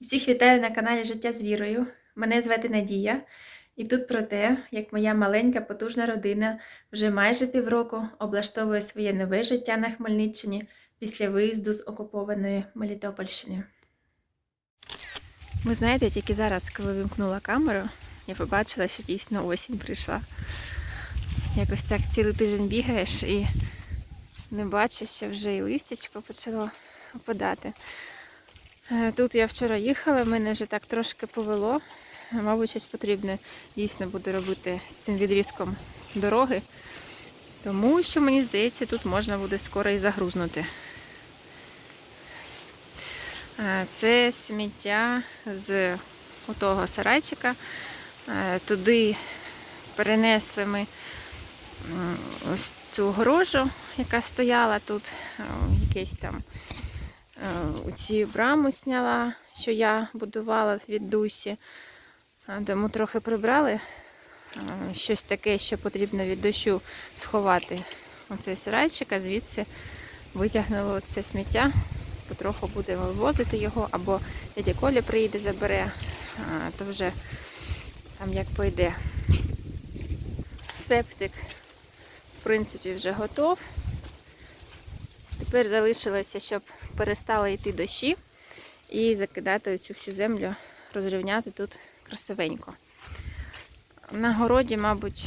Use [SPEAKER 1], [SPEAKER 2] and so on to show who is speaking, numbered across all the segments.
[SPEAKER 1] Всіх вітаю на каналі Життя з вірою. Мене звати Надія, і тут про те, як моя маленька потужна родина вже майже півроку облаштовує своє нове життя на Хмельниччині після виїзду з окупованої Мелітопольщини. Ви знаєте, тільки зараз, коли вимкнула камеру, я побачила, що дійсно осінь прийшла. Якось так цілий тиждень бігаєш і не бачиш, що вже і листячко почало опадати. Е, Тут я вчора їхала, мене вже так трошки повело. Мабуть, щось потрібне дійсно буду робити з цим відрізком дороги. Тому що, мені здається, тут можна буде скоро і загрузнути. Е, Це сміття з того сарайчика. Е, Туди перенесли ми ось цю огорожу, яка стояла тут, якесь там Е, Ці браму сняла, що я будувала від дусі. Тому трохи прибрали. Е, Щось таке, що потрібно від дощу сховати. Оцей сарайчик, а звідси витягнуло це сміття. Потроху будемо вивозити його, або дядя Коля приїде, забере, то вже там як пойде. Септик, в принципі, вже готов. Тепер залишилося, щоб перестали йти дощі і закидати оцю всю землю, розрівняти тут красивенько. На городі, мабуть,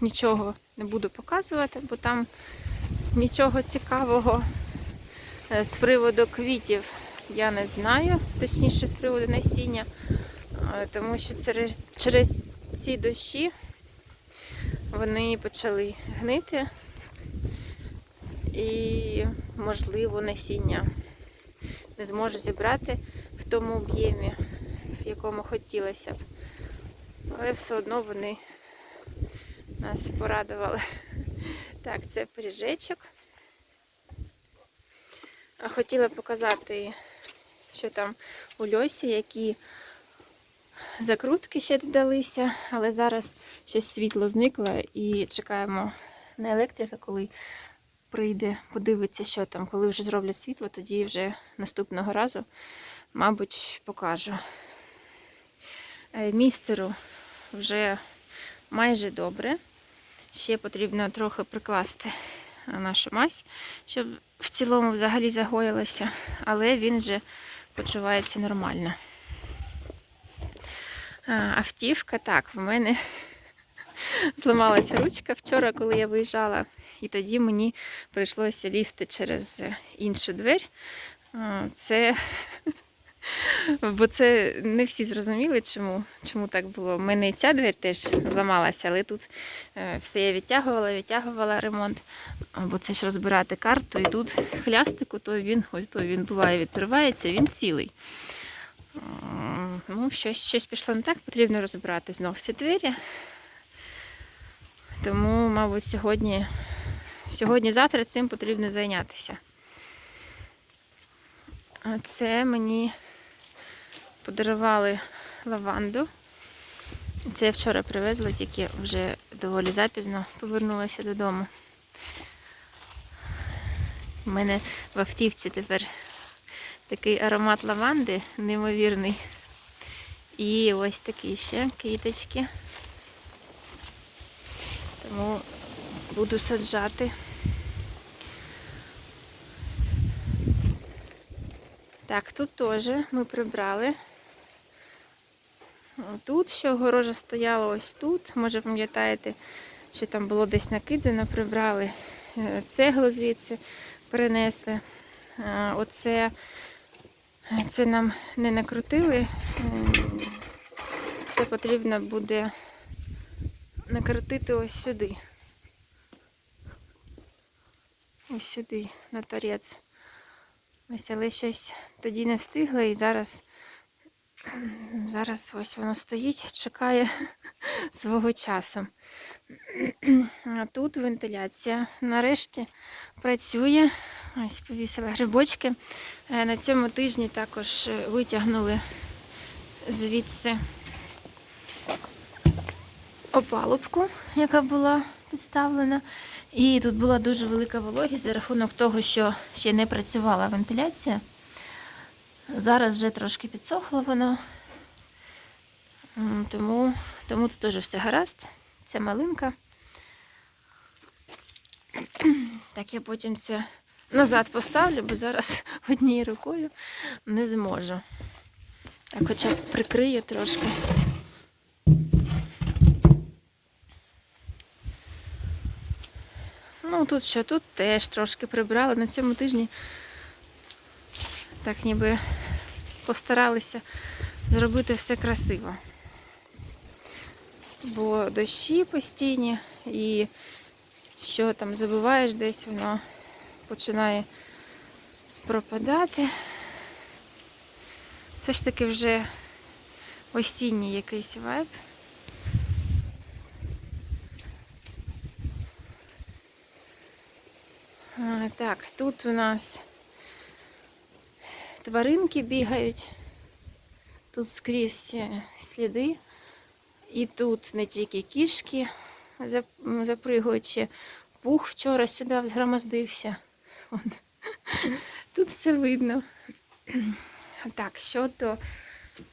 [SPEAKER 1] нічого не буду показувати, бо там нічого цікавого Е, з приводу квітів я не знаю, точніше з приводу насіння, Е, тому що через, через ці дощі вони почали гнити і, можливо, насіння не зможу зібрати в тому об'ємі, в якому хотілося б. Але все одно вони нас порадували. Так, це пиріжечок. Хотіла показати, що там у льосі, які закрутки ще додалися, але зараз щось світло зникло і чекаємо на електрика, коли прийде, подивиться, що там. Коли вже зроблять світло, тоді вже наступного разу, мабуть, покажу. Е, Містеру вже майже добре. Ще потрібно трохи прикласти нашу мазь, щоб в цілому взагалі загоїлося, але він вже почувається нормально. Автівка, так, в мене зламалася ручка вчора, коли я виїжджала, і тоді мені прийшлося лізти через іншу двері. Це Бо це не всі зрозуміли, чому, чому так було. У мене і ця двері теж зламалася, але тут е, все я відтягувала, відтягувала ремонт, бо це ж розбирати карту, і тут хлястику, то він, ось то він буває, відкривається, він цілий. Ну, щось, щось пішло не так, потрібно розбирати знов ці двері. Тому, мабуть, сьогодні, сьогодні-завтра цим потрібно зайнятися. А це мені подарували лаванду. Це я вчора привезла, тільки вже доволі запізно повернулася додому. У мене в автівці тепер такий аромат лаванди неймовірний. І ось такі ще квіточки. Тому буду саджати. Так, тут теж ми прибрали. Тут що огорожа стояла ось тут. Може, пам'ятаєте, що там було десь накидано, прибрали. Е, Цеглу звідси перенесли. Оце це нам не накрутили. Це потрібно буде накрутити ось сюди. Ось сюди, на торець. Ось, але щось тоді не встигла і зараз, зараз ось воно стоїть, чекає свого часу. Тут вентиляція нарешті працює. Ось повісила грибочки. Е, На цьому тижні також е, витягнули звідси опалубку, яка була підставлена. І тут була дуже велика вологість за рахунок того, що ще не працювала вентиляція. Зараз вже трошки підсохло воно. Тому, тому тут теж все гаразд. Це малинка. Так, я потім це назад поставлю, бо зараз однією рукою не зможу. Так, хоча б прикрию трошки. Ну, тут що, тут теж трошки прибрали на цьому тижні. Так ніби постаралися зробити все красиво. Бо дощі постійні і що там забуваєш десь, воно починає пропадати. Все ж таки вже осінній якийсь вайб. Так, тут у нас тваринки бігають, тут скрізь е, сліди, і тут не тільки кішки зап- м, запригують, ще пух вчора сюди взгромоздився. Тут все видно. Так, щодо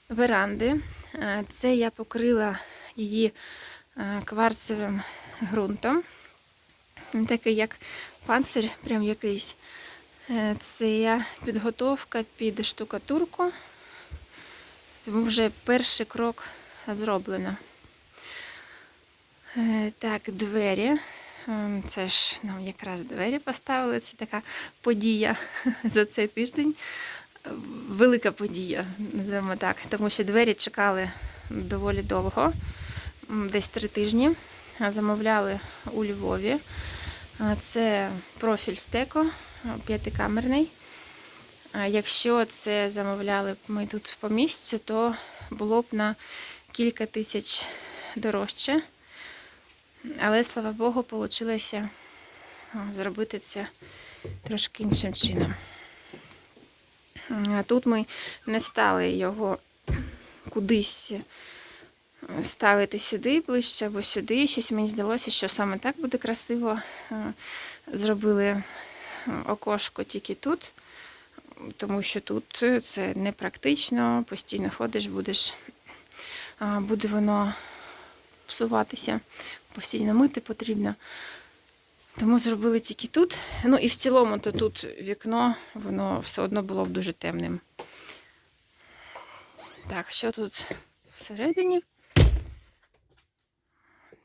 [SPEAKER 1] веранди, е, це я покрила її е, кварцевим ґрунтом. Він Такий як панцир, прям якийсь. Е, Це підготовка під штукатурку. Вже перший крок зроблено. Е, Так, двері. Це ж нам якраз двері поставили. Це така подія за цей тиждень. Велика подія, називаємо так, тому що двері чекали доволі довго, десь три тижні. Замовляли у Львові. Це профіль стеко п'ятикамерний. Якщо це замовляли б ми тут по місцю, то було б на кілька тисяч дорожче. Але, слава Богу, вийшло зробити це трошки іншим чином. Тут ми не стали його кудись ставити сюди ближче або сюди. Щось мені здалося, що саме так буде красиво. Е, Зробили е, окошко тільки тут, тому що тут це непрактично, постійно ходиш, будеш, буде воно псуватися, постійно мити потрібно. Тому зробили тільки тут. Ну і в цілому, то тут вікно, воно все одно було б дуже темним. Так, що тут всередині?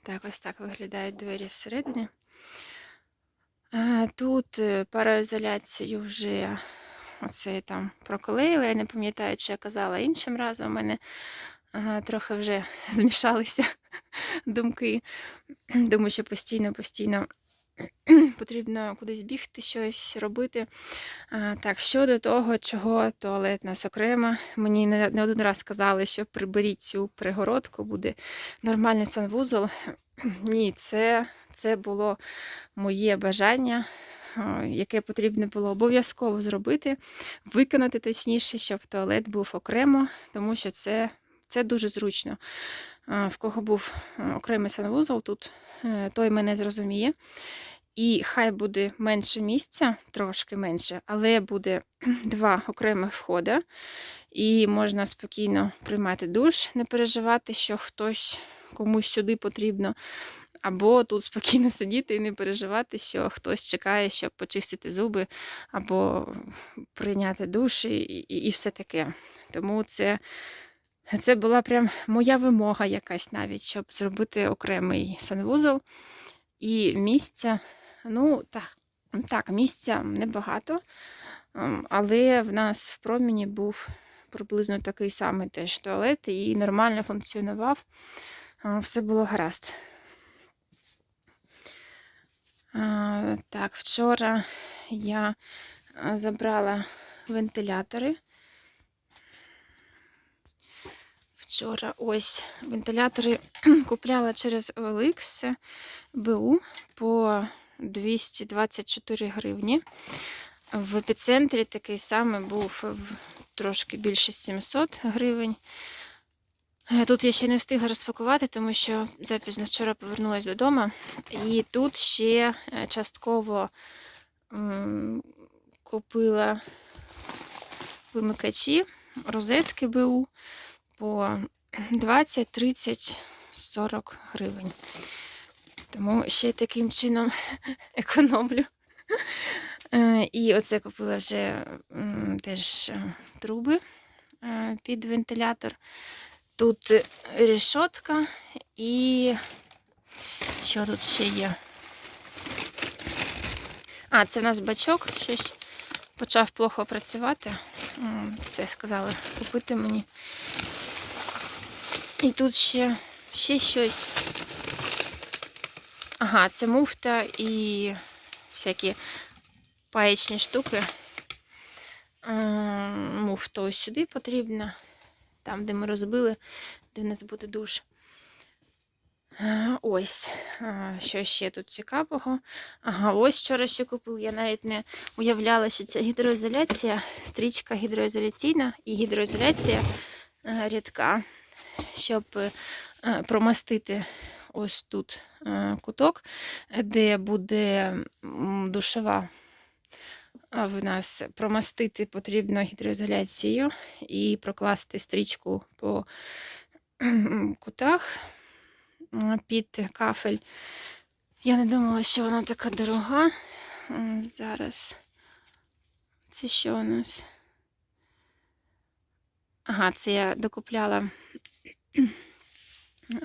[SPEAKER 1] Так, ось так виглядають двері зсередини. Тут е, пароізоляцію вже оце там проклеїли. Я не пам'ятаю, чи я казала іншим разом. У мене трохи вже змішалися думки. Думаю, що постійно-постійно потрібно кудись бігти, щось робити. Так, щодо того, чого туалет нас окремо, мені не один раз сказали, що приберіть цю перегородку, буде нормальний санвузол. Ні, це, це було моє бажання, яке потрібно було обов'язково зробити, виконати точніше, щоб туалет був окремо, тому що це, це дуже зручно. В кого був окремий санвузол, тут е, той мене зрозуміє. І хай буде менше місця, трошки менше, але буде два окремих входи, і можна спокійно приймати душ, не переживати, що хтось комусь сюди потрібно, або тут спокійно сидіти і не переживати, що хтось чекає, щоб почистити зуби, або прийняти душ і, і, і все таке. Тому це. Це була прям моя вимога якась навіть, щоб зробити окремий санвузол. І місця, ну так, так, місця небагато, ем, але в нас в проміні був приблизно такий самий теж туалет і нормально функціонував. Е, Все було гаразд. Е, Так, вчора я е, забрала вентилятори. Вчора ось вентилятори купляла через OLX БУ по 224 гривні. В епіцентрі такий самий був трошки більше 700 гривень. Е, Тут я ще не встигла розпакувати, тому що запізно вчора повернулася додому. І тут ще е, частково купила вимикачі, розетки БУ по 20, 30, 40 гривень. Тому ще таким чином економлю. Е, І оце купила вже теж е, труби е, під вентилятор. Тут решетка і що тут ще є? А, це в нас бачок, щось почав плохо працювати. Це сказали купити мені. І тут ще, ще щось. Ага, це муфта і всякі паячні штуки. Муфта ось сюди потрібна. Там, де ми розбили, де в нас буде душ. Ось, що ще тут цікавого. Ага, ось вчора ще купив. Я навіть не уявляла, що це гідроізоляція, стрічка гідроізоляційна і гідроізоляція е, рідка, щоб е, промастити ось тут е, куток, де буде душова. В нас промастити потрібно гідроізоляцією і прокласти стрічку по кутах під кафель. Я не думала, що вона така дорога. Зараз. Це що у нас? Ага, це я докупляла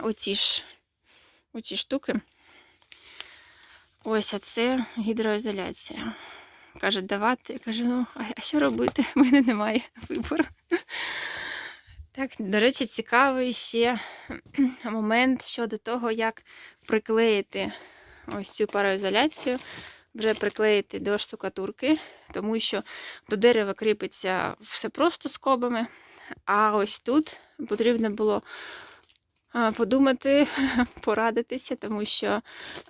[SPEAKER 1] оці ж, оці штуки. Ось, а це гідроізоляція. Каже, давати. Я кажу, ну, а що робити? У мене немає вибору. Так, до речі, цікавий ще момент щодо того, як приклеїти ось цю пароізоляцію, вже приклеїти до штукатурки, тому що до дерева кріпиться все просто скобами, а ось тут потрібно було подумати, порадитися, тому що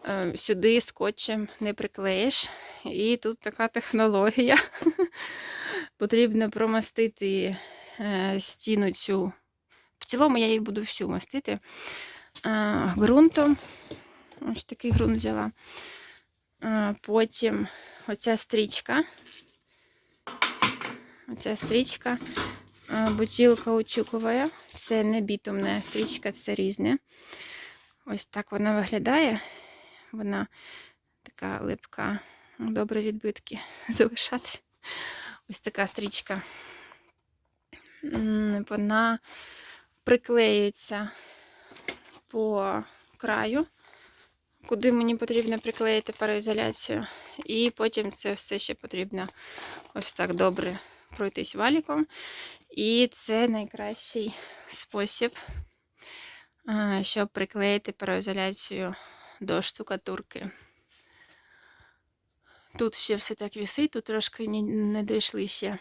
[SPEAKER 1] е, сюди скотчем не приклеїш. І тут така технологія. Потрібно промастити е, стіну цю. В цілому я її буду всю мастити е, ґрунтом. Ось такий ґрунт взяла. Потім оця стрічка. Оця стрічка. Бутілка учукова. Це не бітумна стрічка, це різне. Ось так вона виглядає. Вона така липка. Добре відбитки залишати. Ось така стрічка. Вона приклеюється по краю, куди мені потрібно приклеїти пароізоляцію. І потім це все ще потрібно ось так добре пройтись валіком. І це найкращий спосіб, е, щоб приклеїти пароізоляцію до штукатурки. Тут ще все так вісить, тут трошки не дійшли ще.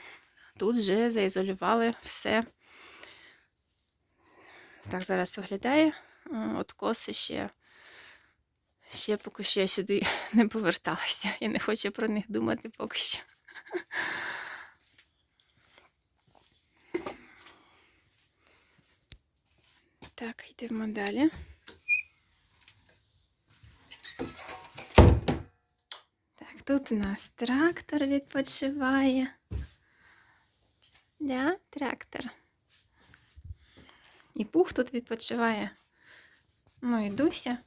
[SPEAKER 1] Тут вже заізолювали все. Так зараз виглядає. Е, От коси ще, ще поки що я сюди не поверталася. Я не хочу про них думати поки що. Так, йдемо далі. Так, тут у нас трактор відпочиває. Да, трактор. І пух тут відпочиває. Ну і Дуся.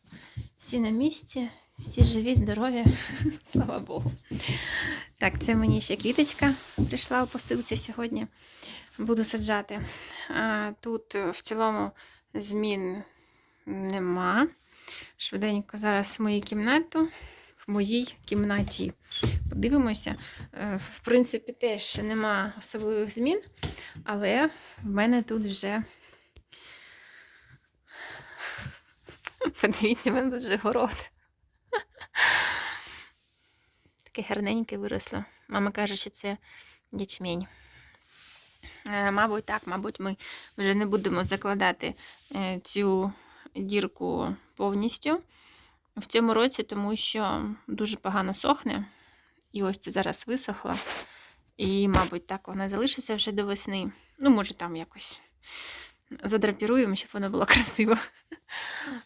[SPEAKER 1] Всі на місці, всі живі, здорові. Слава Богу. Так, це мені ще квіточка прийшла у посилці сьогодні. Буду саджати. Тут е, в цілому змін нема. Швиденько зараз в моїй кімнаті. В моїй кімнаті. Подивимося. Е, В принципі, теж нема особливих змін, але в мене тут вже. Подивіться, в мене тут вже город. Таке гарненьке виросло. Мама каже, що це ячмінь. Е, Мабуть, так, мабуть, ми вже не будемо закладати е, цю дірку повністю в цьому році, тому що дуже погано сохне. І ось це зараз висохло. І, мабуть, так воно залишиться вже до весни. Ну, може, там якось задрапіруємо, щоб воно було красиво.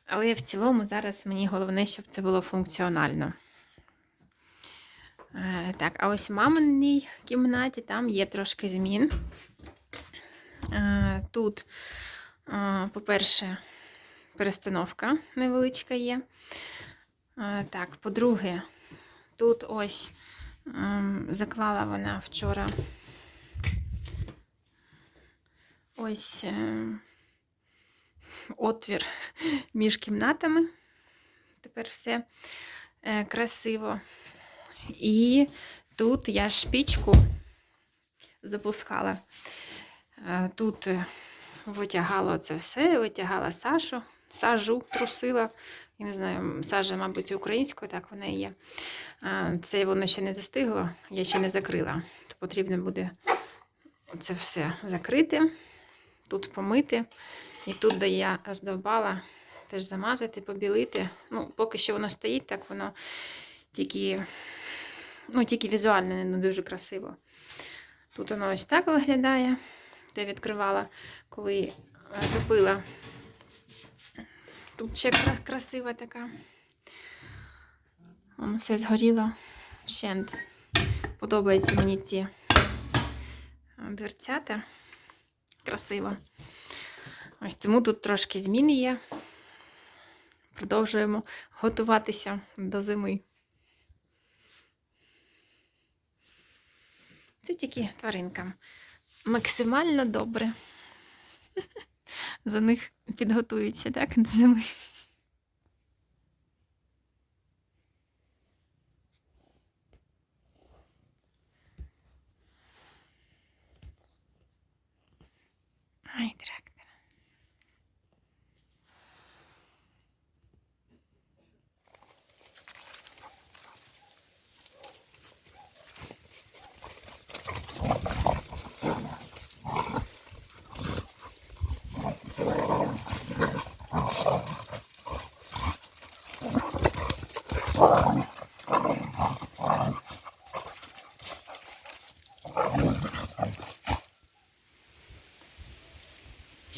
[SPEAKER 1] Але в цілому зараз мені головне, щоб це було функціонально. Е, Так, а ось в маминій кімнаті там є трошки змін. Е, Тут, е, по-перше, перестановка невеличка є. Е, Так, по-друге, тут ось ем, заклала вона вчора ось е, отвір між кімнатами. Тепер все красиво. І тут я шпічку запускала. Е, Тут е, витягала це все, витягала Сашу, сажу трусила. Я не знаю, сажа, мабуть, українською, так вона і є. Е, Це воно ще не застигло, я ще не закрила. То потрібно буде це все закрити, тут помити. І тут, де я роздовбала, теж замазати, побілити. Ну, поки що воно стоїть, так воно тільки, ну, тільки візуально не дуже красиво. Тут воно ось так виглядає. Я відкривала, коли е, топила. Тут ще красива така. Воно все згоріло. Вщент. Подобаються мені ці е, дверцята. Красиво. Ось тому тут трошки зміни є. Продовжуємо готуватися до зими. Це тільки тваринкам. Максимально добре. За них підготуються, так, до зими. Ай, трактор.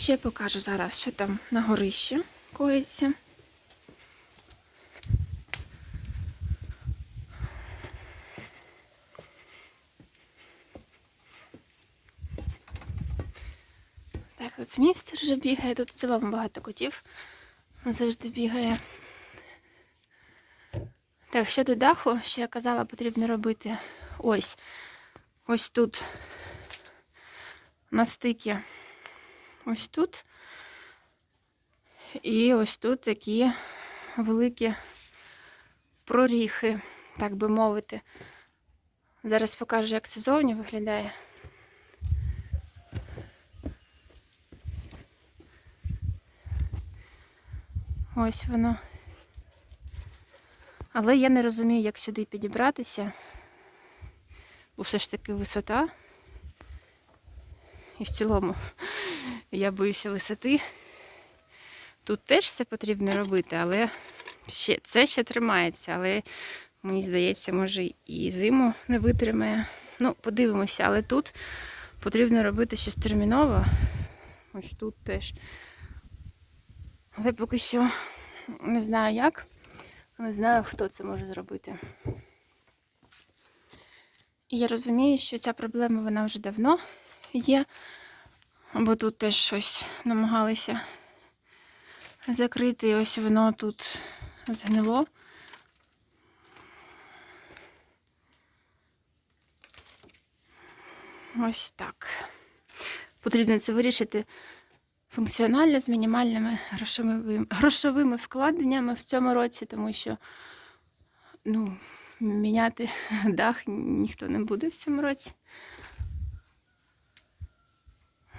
[SPEAKER 1] Ще покажу зараз, що там на горищі коїться. Так, тут містер вже бігає, тут в цілому багато котів завжди бігає. Так, щодо даху, ще я казала, потрібно робити ось. Ось тут на стикі ось тут. І ось тут такі великі проріхи, так би мовити. Зараз покажу, як це зовні виглядає. Ось воно. Але я не розумію, як сюди підібратися, бо все ж таки висота. І в цілому я боюся висоти. Тут теж все потрібно робити, але ще, це ще тримається, але мені здається, може і зиму не витримає. Ну, подивимося, але тут потрібно робити щось терміново. Ось тут теж. Але поки що не знаю як, не знаю, хто це може зробити. І я розумію, що ця проблема вона вже давно є. Бо тут теж щось намагалися закрити, і ось воно тут згнило. Ось так. Потрібно це вирішити функціонально з мінімальними грошовими, грошовими вкладеннями в цьому році, тому що ну, міняти дах ніхто не буде в цьому році.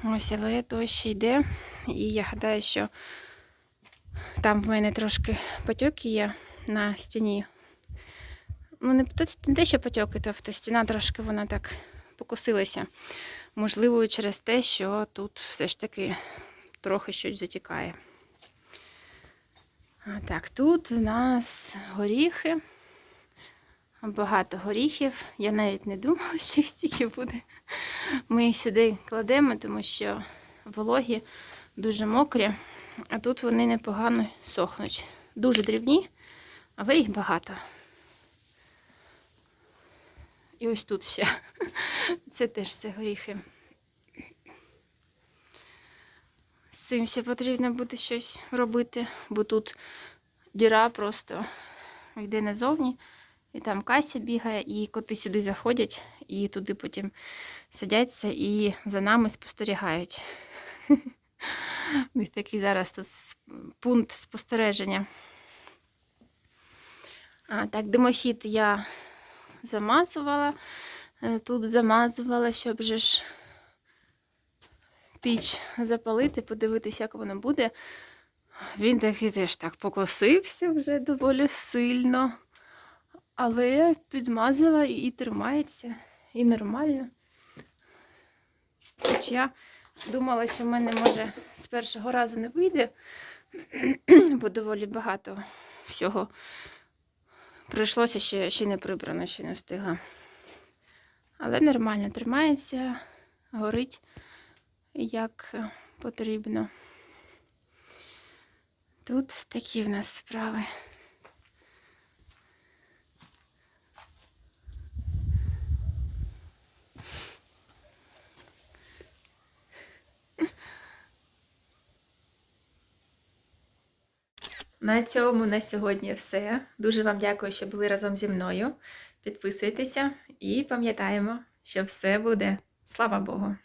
[SPEAKER 1] Ось, але дощ йде, і я гадаю, що там в мене трошки потьоки є на стіні. Ну, не не те, що потьоки, тобто стіна трошки вона так покосилася. Можливо, через те, що тут все ж таки трохи щось затікає. А, Так, тут у нас горіхи. Багато горіхів. Я навіть не думала, що їх стільки буде. Ми їх сюди кладемо, тому що вологі, дуже мокрі, а тут вони непогано сохнуть. Дуже дрібні, але їх багато. І ось тут ще. Це теж все горіхи. З цим ще потрібно буде щось робити, бо тут діра просто йде назовні, і там Кася бігає, і коти сюди заходять, і туди потім садяться і за нами спостерігають. У них такий зараз тут пункт спостереження. А, так, димохід я замазувала. Е, Тут замазувала, щоб же ж піч запалити, подивитися, як воно буде. Він такий теж так покосився вже доволі сильно. Але підмазала і тримається, і нормально. Хоч я думала, що в мене може з першого разу не вийде, бо доволі багато всього прийшлося ще, ще не прибрано, ще не встигла. Але нормально тримається, горить як потрібно. Тут такі в нас справи. На цьому на сьогодні все. Дуже вам дякую, що були разом зі мною. Підписуйтеся і пам'ятаємо, що все буде. Слава Богу!